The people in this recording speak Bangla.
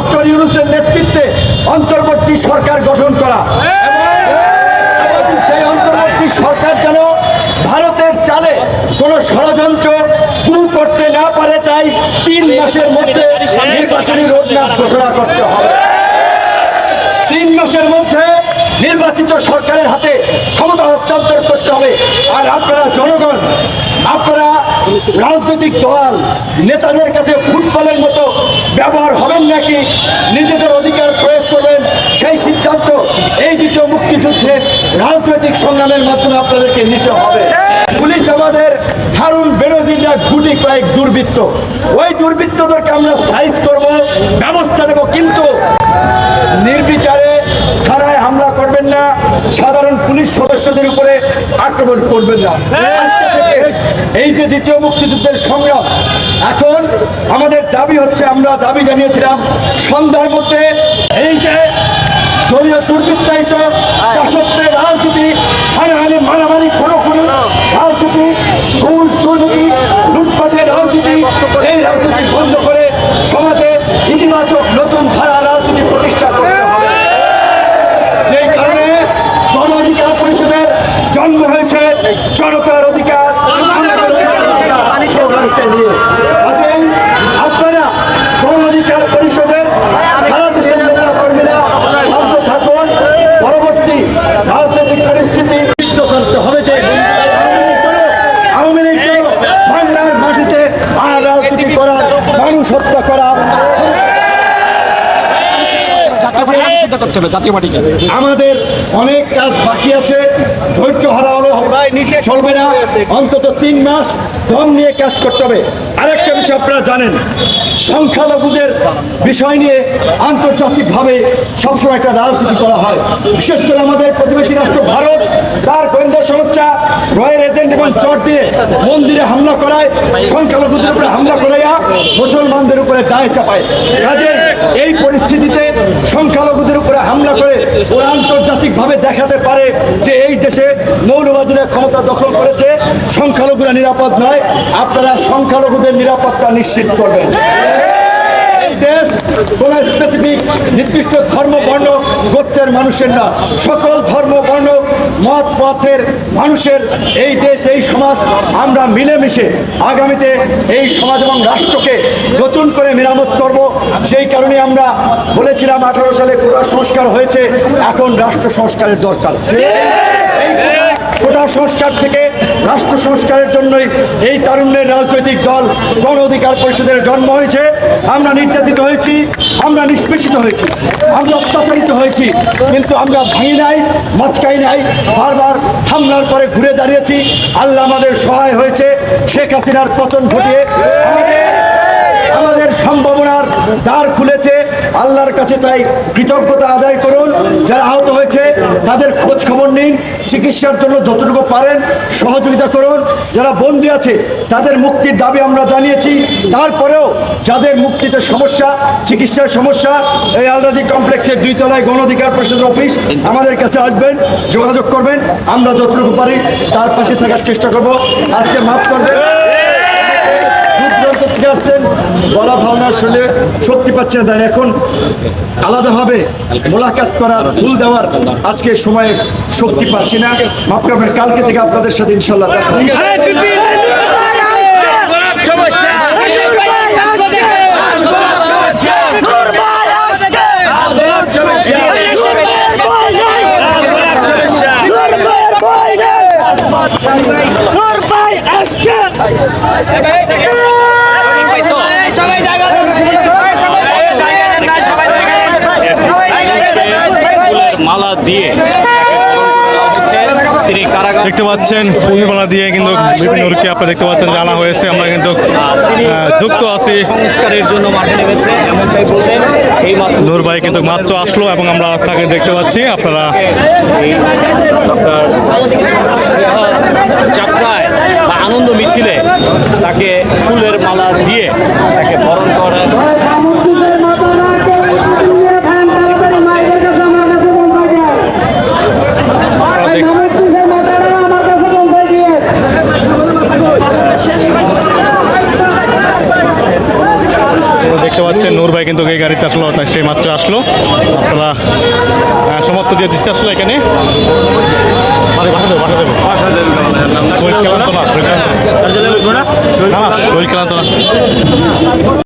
ডক্টর ইউনুসের নেতৃত্বে অন্তর্বর্তী সরকার গঠন করা। এবং সেই অন্তর্বর্তী সরকার যেন ভারতের চালে কোনো ষড়যন্ত্র দূর করতে না পারে, তাই তিন মাসের মধ্যে নির্বাচনী রোডম্যাপ ঘোষণা করতে হবে। তিন মাসের মধ্যে নির্বাচিত সরকারের হাতে ক্ষমতা হস্তান্তর করতে হবে। আর আপনারা জনগণ, আপনারা রাজনৈতিক দল, নেতাদের কাছে ফুটবলের মতো ব্যবহার হবেন নাকি নিজেদের অধিকার প্রয়োগ করবেন, সেই সিদ্ধান্ত এই দ্বিতীয় মুক্তিযুদ্ধে রাজনৈতিক সংগ্রামের মাধ্যমে আপনাদেরকে নিতে হবে। পুলিশ আমাদের হারুন বেরোজিরা গুটি কয়েক দুর্বৃত্ত। ওই দুর্বৃত্তদেরকে আমরা সাইজ করব, ব্যবস্থা নেব, কিন্তু নির্বিচারে থানায় হামলা করবেন না, সাধারণ পুলিশ সদস্যদের উপরে আক্রমণ করবেন না। আজকে থেকে এই যে দ্বিতীয় মুক্তিযুদ্ধের সংগ্রাম এখন আমাদের দাবি হচ্ছে, আমরা দাবি জানিয়েছিলাম সন্ধ্যার মধ্যে এই যে দলীয় দুর্বৃত্তায়িত দাসত্বের রাজনীতি, হানাহানি, মারামারি কোনো কোনো রাজনীতি, ঘুষ, দুর্নীতি, লুটপাটের রাজনীতি, এই রাজনীতি বন্ধ করে সমাজে ইতিবাচক নতুন ধারা রাজনীতি প্রতিষ্ঠা হবে। সেই কারণে গণ অধিকার পরিষদের জন্ম হয়েছে জনতার অধিকার আমাদের অধিকার স্লোগানকে নিয়ে কাজেই আপনারা গণ অধিকার পরিষদের সারা দেশের নেতা কর্মীরা শান্ত থাকুন পরবর্তী রাজনৈতিক পরিস্থিতি নিশ্চিত করতে হবে যে আওয়ামী লীগ যেন বাংলার মাটিতে আর রাজনীতি করার মানুষ করা। নিষিদ্ধ করতে হবে জাতীয় পার্টিকে। আমাদের অনেক কাজ বাকি আছে ধৈর্য হারা হলো চলবে না অন্তত তিন মাস দম নিয়ে কাজ করতে হবে। আরেকটা বিষয় আপনারা জানেন সংখ্যালঘুদের বিষয় নিয়ে আন্তর্জাতিকভাবে সবসময় একটা রাজনীতি করা হয়। বিশেষ করে আমাদের প্রতিবেশী রাষ্ট্র ভারত তার গোয়েন্দা সংস্থা রয়ের এজেন্ট এবং চট দিয়ে মন্দিরে হামলা করায় সংখ্যালঘুদের উপরে হামলা করাইয়া মুসলমানদের উপরে দায় চাপায়। কাজে এই পরিস্থিতিতে সংখ্যালঘুদের উপরে হামলা করে ওরা আন্তর্জাতিকভাবে দেখাতে পারে যে এই দেশে মৌলবাদীরা ক্ষমতা দখল করেছে, সংখ্যালঘুরা নিরাপদ নয়। আপনারা সংখ্যালঘুদের নিরাপত্তা নিশ্চিত করবেন। এই দেশ কোন স্পেসিফিক নির্দিষ্ট ধর্ম, বর্ণ, গোত্রের মানুষের না। সকল ধর্ম, বর্ণ, মত, পথের মানুষের এই দেশ, এই সমাজ আমরা মিলেমিশে আগামীতে এই সমাজ এবং রাষ্ট্রকে নতুন করে মেরামত করব। সেই কারণে আমরা বলেছিলাম, আঠারো সালে কোটা সংস্কার হয়েছে, এখন রাষ্ট্র সংস্কারের দরকার। সংস্কার থেকে রাষ্ট্র সংস্কারের জন্যই এই তারুণ্যের রাজনৈতিক দল গণ অধিকার পরিষদের জন্ম হয়েছে। আমরা নির্যাতিত হয়েছি, আমরা নিষ্পেষিত হয়েছি, আমরা অত্যাচারিত হয়েছি, কিন্তু আমরা ভাঙি নাই, মচকাই নাই, বারবার হামলার পরে ঘুরে দাঁড়িয়েছি। আল্লাহ আমাদের সহায় হয়েছে, শেখ হাসিনার পতন ঘটিয়ে আমাদের আমাদের সম্ভাবনার দ্বার খুলেছে। আল্লাহর কাছে তাই কৃতজ্ঞতা আদায় করুন। যারা আহত হয়েছে, তাদের খোঁজ খবর নিন, চিকিৎসার জন্য যতটুকু পারেন সহযোগিতা করুন। যারা বন্দি আছে, তাদের মুক্তির দাবি আমরা জানিয়েছি। তারপরেও যাদের মুক্তিতে সমস্যা, চিকিৎসার সমস্যা, এই আলরাজি কমপ্লেক্সের দুই তলায় গণ অধিকার পরিষদের অফিস আমাদের কাছে আসবেন, যোগাযোগ করবেন, আমরা যতটুকু পারি তার পাশে থাকার চেষ্টা করব। আজকে মাফ করবেন। আসছেন, বলা ভাবনা শুনে শক্তি পাচ্ছে না। তাই এখন আলাদাভাবে মোলাকাত করার ভুল দেওয়ার আজকে সময়ে শক্তি পাচ্ছি না। মাপকাপের কালকে থেকে আপনাদের সাথে ইনশাল্লাহ দেখা দিয়ে দেখতে পাচ্ছেন পুঁজিমালা দিয়ে কিন্তু বিভিন্ন রূপে আপনারা দেখতে পাচ্ছেন জানা হয়েছে। আমরা কিন্তু যুক্ত আছি। সংস্কারের জন্য মাঠে নেমেছে এমনটাই বললেন। এই মাত্র নূর ভাই কিন্তু মাত্র আসলো এবং আমরা তাকে দেখতে পাচ্ছি। আপনারা যাত্রায় বা আনন্দ মিছিলে তাকে ফুলের মালা দিয়ে তাকে বরণ করে আপনারা দেখতে পাচ্ছেন নূর ভাই কিন্তু এই গাড়িতে আসলো সেই মাত্র আসলো। আপনারা সমাপ্ত দিয়ে দিচ্ছে আসলো এখানে। শরীর না? শরীর না।